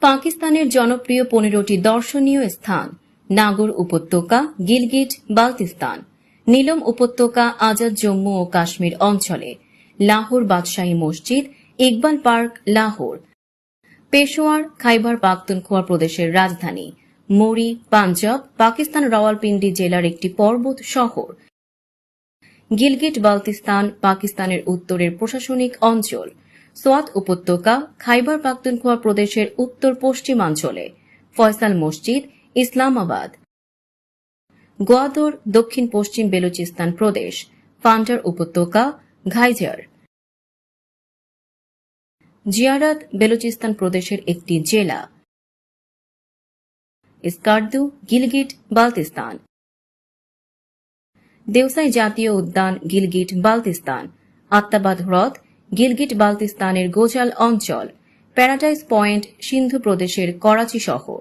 পাকিস্তানের জনপ্রিয় পনেরোটি দর্শনীয় স্থান। নাগর উপত্যকা, গিলগিট, বালতিস্তান। নীলম উপত্যকা আজাদ জম্মু ও কাশ্মীর অঞ্চলে। লাহোর বাদশাহী মসজিদ, ইকবাল পার্ক, লাহোর। পেশোয়ার, খাইবার পাখতুনখোয়া প্রদেশের রাজধানী। মরি, পাঞ্জাব, পাকিস্তান রাওয়ালপিন্ডি জেলার একটি পর্বত শহর। গিলগিট, বালতিস্তান, পাকিস্তানের উত্তরের প্রশাসনিক অঞ্চল। সোয়াত উপত্যকা, খাইবার পাখতুনখোয়া প্রদেশের উত্তর পশ্চিমাঞ্চলে, ফয়সাল মসজিদ, ইসলামাবাদ। গোয়াদর দক্ষিণ পশ্চিম বেলুচিস্তান প্রদেশ ফান্ডার উপত্যকা ঘাইজার জিয়ারাত বেলুচিস্তান প্রদেশের একটি জেলা। ইস্কার্দু, গিলগিট, বালতিস্তান। দেওসাই জাতীয় উদ্যান গিলগিট, বালতিস্তান। আত্মাবাদ হ্রদ গিলগিট বালতিস্তানের গোজাল অঞ্চল প্যারাডাইস পয়েন্ট সিন্ধু প্রদেশের করাচি শহর।